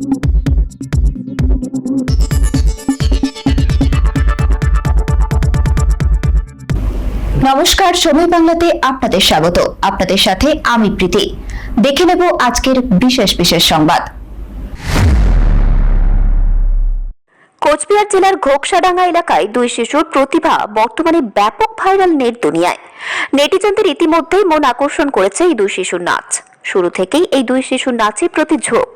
নমস্কার সময় বাংলাতে আপনাদের স্বাগত। আপনাদের সাথে আমি প্রীতি। দেখে নেব আজকের বিশেষ বিশেষ সংবাদ। কোচবিহার জেলার ঘোকসাডাঙ্গা এলাকায় দুই শিশুর প্রতিভা বর্তমানে ব্যাপক ভাইরাল নেট দুনিয়ায়। নেটিজনদের ইতিমধ্যেই মন আকর্ষণ করেছে এই দুই শিশুর নাচ। শুরু থেকেই এই দুই শিশুর নাচের প্রতি ঝোঁক।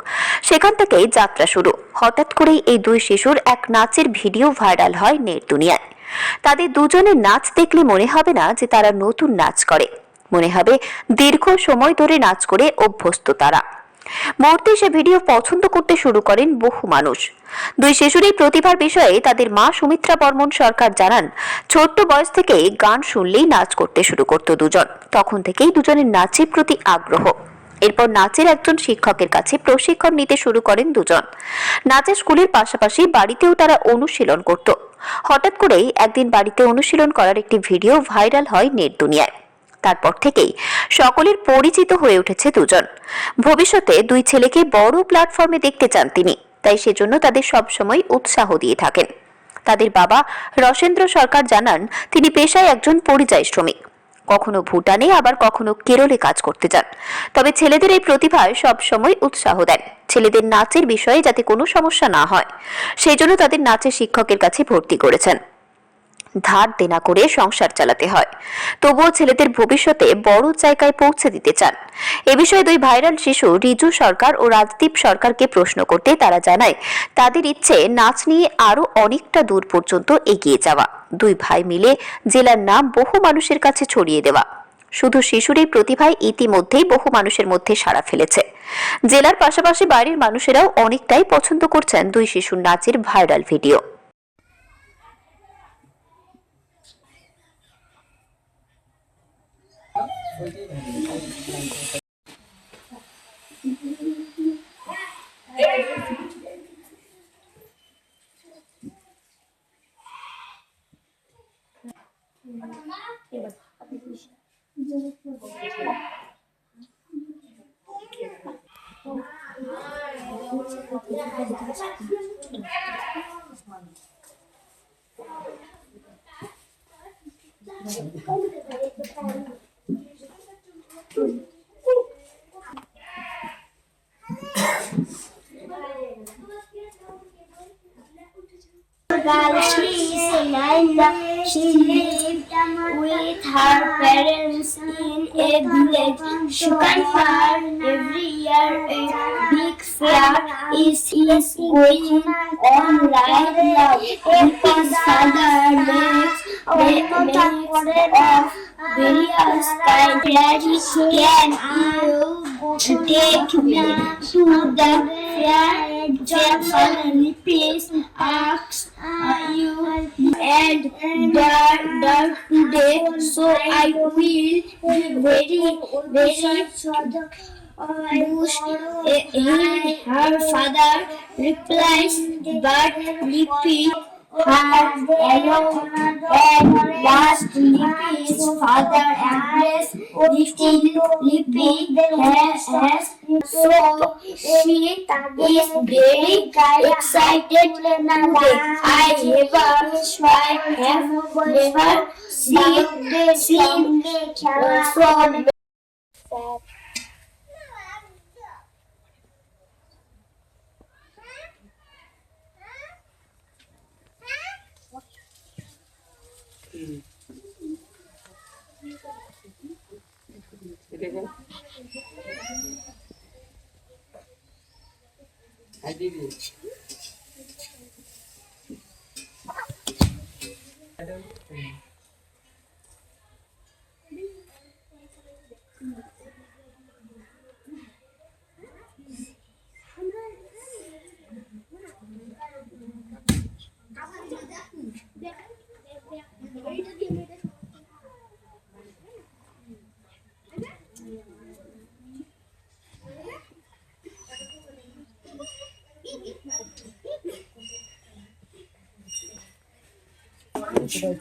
সেখান থেকেই যাত্রা শুরু। হঠাৎ করেই এই দুই শিশুর এক নাচের ভিডিও ভাইরাল হয় নেট দুনিয়ায়। তাদের দুজনের নাচ দেখলে মনে হবে না যে তারা নতুন নাচ করে। মনে হবে দীর্ঘ সময় ধরে নাচ করে অভ্যস্ত তারা। মুহূর্তে সে ভিডিও পছন্দ করতে শুরু করেন বহু মানুষ। দুই শিশুর এই প্রতিভার বিষয়ে তাদের মা সুমিত্রা বর্মন সরকার জানান, ছোট্ট বয়স থেকে গান শুনলেই নাচ করতে শুরু করত দুজন। তখন থেকেই দুজনের নাচের প্রতি আগ্রহ। এরপর নাচের একজন শিক্ষকের কাছে প্রশিক্ষণ নিতে শুরু করেন দুজন। নাচের স্কুলের পাশাপাশি বাড়িতেও তারা অনুশীলন করত। হঠাৎ করেই একদিন বাড়িতে অনুশীলন করার একটি ভিডিও ভাইরাল হয় নেট দুনিয়ায়। তারপর থেকেই সকলের পরিচিত হয়ে উঠেছে দুজন। ভবিষ্যতে দুই ছেলেকে বড় প্ল্যাটফর্মে দেখতে চান তিনি, তাই সেজন্য তাদের সবসময় উৎসাহ দিয়ে থাকেন। তাদের বাবা রসেন্দ্র সরকার জানান, তিনি পেশায় একজন পরিযায়ী শ্রমিক। কখনো ভুটানে, আবার কখনো কেরলে কাজ করতে যান। তবে ছেলেদের এই প্রতিভায় সব সময় উৎসাহ দেন। ছেলেদের নাচের বিষয়ে যাতে কোনো সমস্যা না হয়, সেই জন্য তাদের নাচের শিক্ষকের কাছে ভর্তি করেছেন। ধার দেনা করে সংসার চালাতে হয়। তবুও ছেলেদের ভবিষ্যতে বড় জায়গায় পৌঁছে দিতে চান। এ বিষয়ে দুই ভাইরাল শিশু রিজু সরকার ও রাজদীপ সরকারকে প্রশ্ন করতে তারা জানায়, তাদের ইচ্ছে নাচ নিয়ে আরও অনেকটা দূর পর্যন্ত এগিয়ে যাওয়া। দুই ভাই মিলে জেলার নাম বহু মানুষের কাছে ছড়িয়ে দেওয়া। শুধু শিশুর এই প্রতিভায় ইতিমধ্যেই বহু মানুষের মধ্যে সাড়া ফেলেছে। জেলার পাশাপাশি বাড়ির মানুষেরাও অনেকটাই পছন্দ করছেন দুই শিশুর নাচের viral video. While she is in India, she lived with her parents in a village. She confirmed every year a big fair is, is going on right now. His father makes makes of various kind that he can you take me to the fair. Repeats, asks uh, you and the, the today, so I will be very, very bush. Eh, Her father replies, but Lippy her alone and last Lippy's father embraced Lippy, Lippy has, has so she is very excited today. I never I have never seen seen uh, from I did it.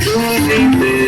Thank you.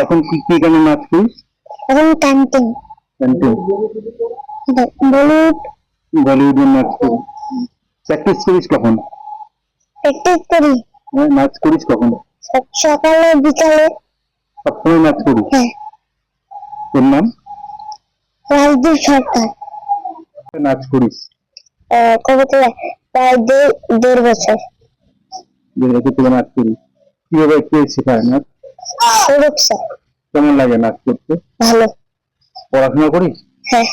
এখন কি কি গানে নাচ করিস এখন কান্টিং বলিউড। বলিউডের নাচ করিস প্র্যাকটিস করিস কখন? প্র্যাকটিস করি। হ্যাঁ, নাচ করিস কখন? সক- সকালে বিকালে। সবসময় নাচ করিস? হ্যাঁ। তোর নাম? রাজদীপ সরকার। নাচ করিস? আহ, কবে থেকে প্রায় দেড় দেড় বছর। যে রেখে থেকে নাচ করিস। কীভাবে কে শেখায় নাচ? কেমন লাগে নাচ করতে? ভালো। পড়াশোনা করিস? হ্যাঁ।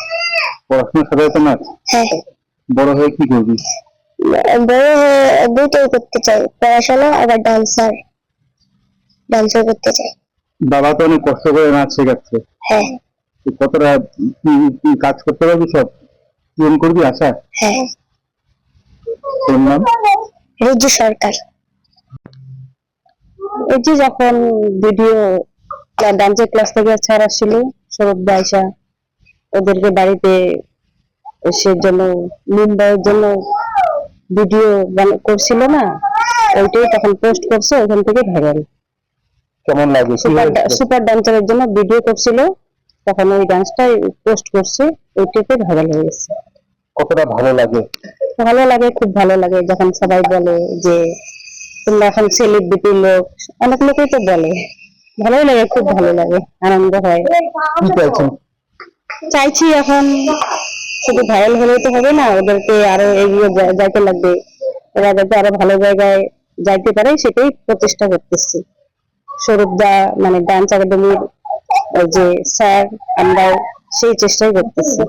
পড়াশোনার সাথে সাথে নাচ। হ্যাঁ। বড় হয়ে কি করবি? বড় হয়ে দুটোই করতে চাই পড়াশোনা আবার ডান্সার ডান্সার করতে চাই। বাবা তো অনেক কষ্ট করে নাচ শেখাচ্ছে। হ্যাঁ। তুই কতটা কি কি কাজ করতে পারবি সব? পূরণ করবি আশা? হ্যাঁ। তোর নাম? রিজু সরকার। এই যে যখন ভিডিও ডান্সের ক্লাস থেকে ছাড়া ছিল সৌরভ দায়সা ওদেরকে বাড়িতে সে জন্য মুম্বাইয়ের জন্য ভিডিও করছিল না ওইটাই তখন পোস্ট করছে ওখান থেকে ভাইরাল কেমন লাগে? সুপার ডান্সারের জন্য ভিডিও করছিল তখন ওই ডান্সটাই পোস্ট করছে ওইটাতে ভাইরাল হয়ে গেছে। কতটা ভালো লাগে? ভালো লাগে খুব ভালো লাগে যখন সবাই বলে যে তোমরা এখন সেলিব্রিটি লোক অনেক লোকই তো বলে। ভালোই লাগে খুব ভালো লাগে আনন্দ হয়। চাইছি এখন শুধু ভাইরাল হলেই তো হবে না ওদেরকে আরও এগিয়ে যাইতে লাগবে। ওরা যাতে আরও ভালো জায়গায় যাইতে পারে সেটাই প্রচেষ্টা করতেছি। স্বরূপ দা মানে ডান্স একাডেমির যে স্যার আমরাও সেই চেষ্টাই করতেছি।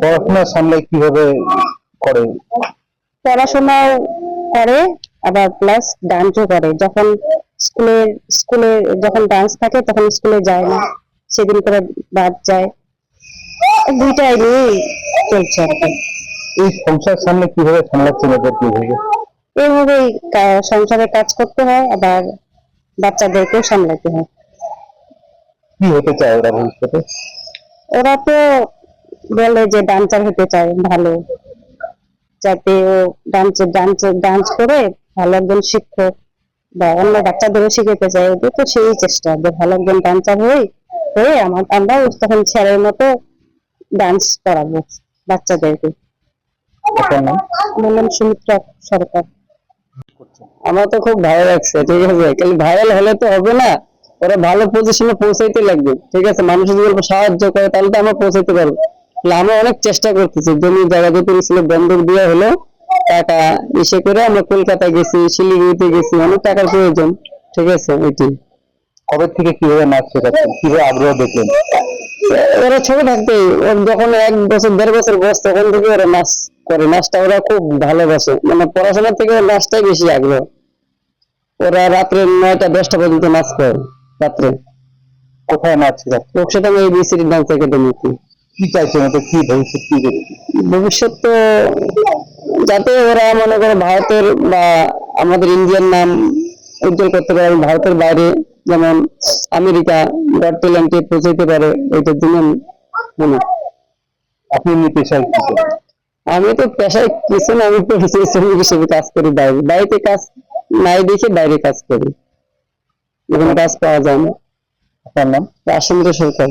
পড়াশোনা সামলে কীভাবে করে? পড়াশোনা করে আবার প্লাস ডান্সও করে। যখন স্কুলে স্কুলে যখন ডান্স থাকে তখন স্কুলে যায় না। সেদিন করে বাদ যায়। দুইটাই নিয়েই চলছে আর কি। এই সংসার সামনে কীভাবে সামলাচ্ছেন এদের কীভাবে এইভাবেই কা- সংসারে কাজ করতে হয় আবার বাচ্চাদেরকেও সামলাতে হয়। কি হতে চায় ওরা ভবিষ্যতে? ওরা তো বলে যে ডান্সার হতে চায় ভালো। যাতে ও ডান্স ডান্স ডান্স করে ভালো একজন শিক্ষক বা অন্য বাচ্চাদেরও শিখাতে চায় ওদের তো সেই চেষ্টা যে ভালো একজন ডান্সার হয়ে হয়ে আমার আমরাও তখন স্যারের মতো ডান্স করাবো বাচ্চাদেরকে। বললাম সুমিত্রা সরকার। আমার তো খুব ভালো লাগছে ঠিক আছে খালি ভাইরাল হলে তো হবে না ওরা ভালো পজিশনে পৌঁছাইতে লাগবে ঠিক আছে মানুষ যদি সাহায্য করে তাহলে তো আমরা পৌঁছাইতে পারব। আমরা অনেক চেষ্টা করতেছি। জমি জায়গা যেতে ছিল বন্ধক দেওয়া হলো টাকা ইসে করে আমরা কলকাতা গেছি শিলিগুড়িতে গেছি অনেক টাকার প্রয়োজন ঠিক আছে ওইটি কবে থেকে কীভাবে নাচ শেখাচ্ছেন? কীভাবে আগ্রহ দেখলেন? ওরা ছোট থাকতে যখন এক বছর দেড় বছর বয়স তখন থেকে ওরা নাচ করে। নাচটা ওরা খুব ভালোবাসে। মানে পড়াশোনার থেকে ওর নাচটাই বেশি আগ্রহ। ওরা রাত্রে নয়টা দশটা পর্যন্ত নাচ করে রাত্রে। কোথায় নাচ শেখাচ্ছেন? রক্ষিত এবিসি ডান্স একাডেমিতে কি চাইছেন ওদের কি ভবিষ্যৎ কি? ভবিষ্যৎ তো যাতে ওরা মনে করে ভারতের বা আমাদের ইন্ডিয়ার নাম উজ্জ্বল করতে পারে ভারতের বাইরে যেমন আমেরিকা গড ট্যালেন্টে পৌঁছাইতে পারে এইটার জন্য মনে আপনি পেশায় কি আমি তো পেশায় কিছু না আমি পরিচয় শ্রমিক হিসেবে কাজ করি বাইরে। বাড়িতে কাজ নাই দেখে বাইরে কাজ করি। এখানে কাজ পাওয়া যায় না। আপনার নাম? রাজেন্দ্র সরকার।